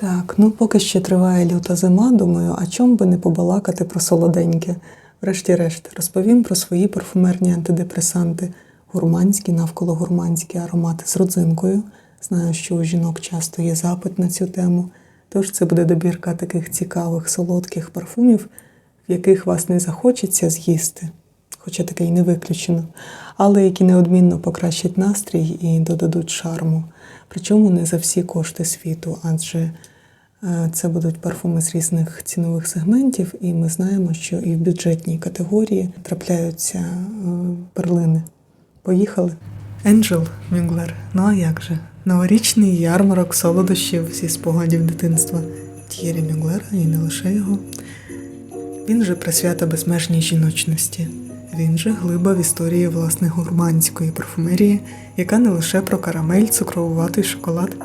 Так, ну поки ще триває люта зима, думаю, а чом би не побалакати про солоденьке. Врешті-решт, розповім про свої парфумерні антидепресанти, гурманські, навколо гурманські аромати з родзинкою. Знаю, що у жінок часто є запит на цю тему. Тож це буде добірка таких цікавих солодких парфумів, в яких вас не захочеться з'їсти, хоча таке й не виключено, але які неодмінно покращать настрій і додадуть шарму. Причому не за всі кошти світу, адже це будуть парфуми з різних цінових сегментів, і ми знаємо, що і в бюджетній категорії трапляються е, перлини. Поїхали. Енджел Мюнглер. Ну а як же? Новорічний ярмарок солодощів зі спогадів дитинства Т'єрі Мюнглера і не лише його. Він же присвята безмежній жіночності. Він же глиба в історії власне гурманської парфумерії, яка не лише про карамель, цукровуватий шоколад,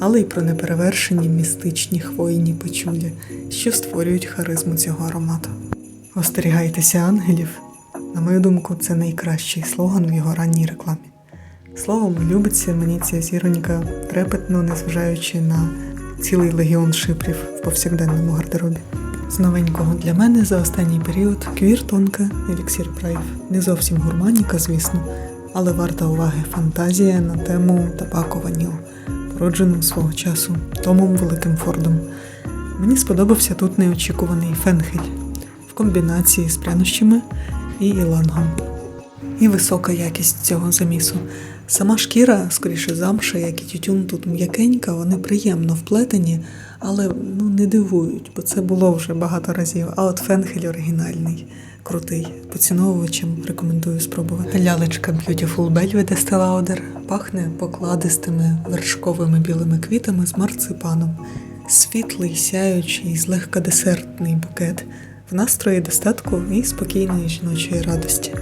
але й про неперевершені містичні хвойні печулі, що створюють харизму цього аромату. Остерігайтеся ангелів. На мою думку, це найкращий слоган в його ранній рекламі. Словом, любиться мені ця зіронька трепетно, незважаючи на цілий легіон шипрів в повсякденному гардеробі. З новенького для мене за останній період квір тонка еліксір прайв. Не зовсім гурманіка, звісно, але варта уваги фантазія на тему табако ваніл, породжену свого часу Томом Великим Фордом. Мені сподобався тут неочікуваний фенхель в комбінації з прянощами і ілангом. І висока якість цього замісу. Сама шкіра, скоріше замша, як і тютюн, тут м'якенька, вони приємно вплетені, але ну, не дивують, бо це було вже багато разів. А от фенхель оригінальний, крутий. Поціновувачам рекомендую спробувати. Лялечка Beautiful Velvet Estee Lauder пахне покладистими вершковими білими квітами з марципаном. Світлий, сяючий, злегка десертний букет в настрої достатку і спокійної жіночої радості.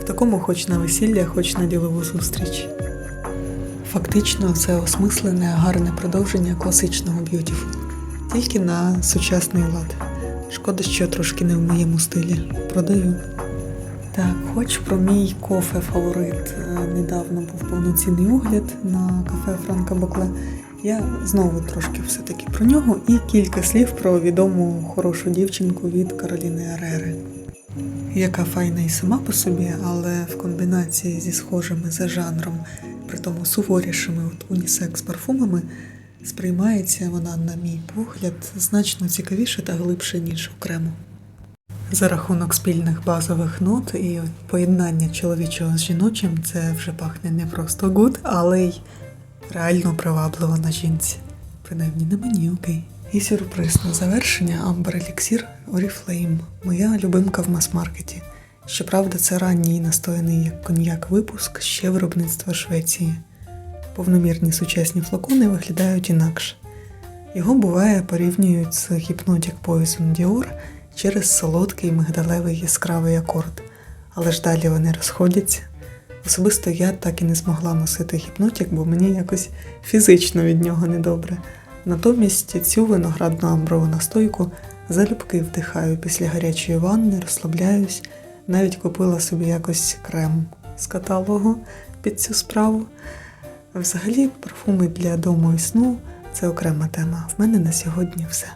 В такому хоч на весілля, хоч на ділову зустріч. Фактично, це осмислене, гарне продовження класичного б'ютіфул, тільки на сучасний лад. Шкода, що трошки не в моєму стилі. Продаю. Так, хоч про мій кофе фаворит е, недавно був повноцінний огляд на кафе Франка Бокле. Я знову трошки все-таки про нього і кілька слів про відому хорошу дівчинку від Кароліни Арери яка файна і сама по собі, але в комбінації зі схожими за жанром, при тому суворішими от унісекс парфумами, сприймається вона, на мій погляд, значно цікавіше та глибше, ніж окремо. За рахунок спільних базових нот і поєднання чоловічого з жіночим це вже пахне не просто гуд, але й реально привабливо на жінці. Принаймні на мені окей. І сюрприз на завершення Amber Elixir Oriflame. Моя любимка в мас-маркеті. Щоправда, це ранній настояний як коньяк випуск ще виробництва Швеції. Повномірні сучасні флакони виглядають інакше. Його буває порівнюють з Hypnotic Poison Dior через солодкий мигдалевий яскравий акорд, але ж далі вони розходяться. Особисто я так і не змогла носити гіпнотік, бо мені якось фізично від нього недобре. Натомість цю виноградну амброву настойку залюбки вдихаю після гарячої ванни, розслабляюсь, навіть купила собі якось крем з каталогу під цю справу. Взагалі, парфуми для дому і сну це окрема тема. В мене на сьогодні все.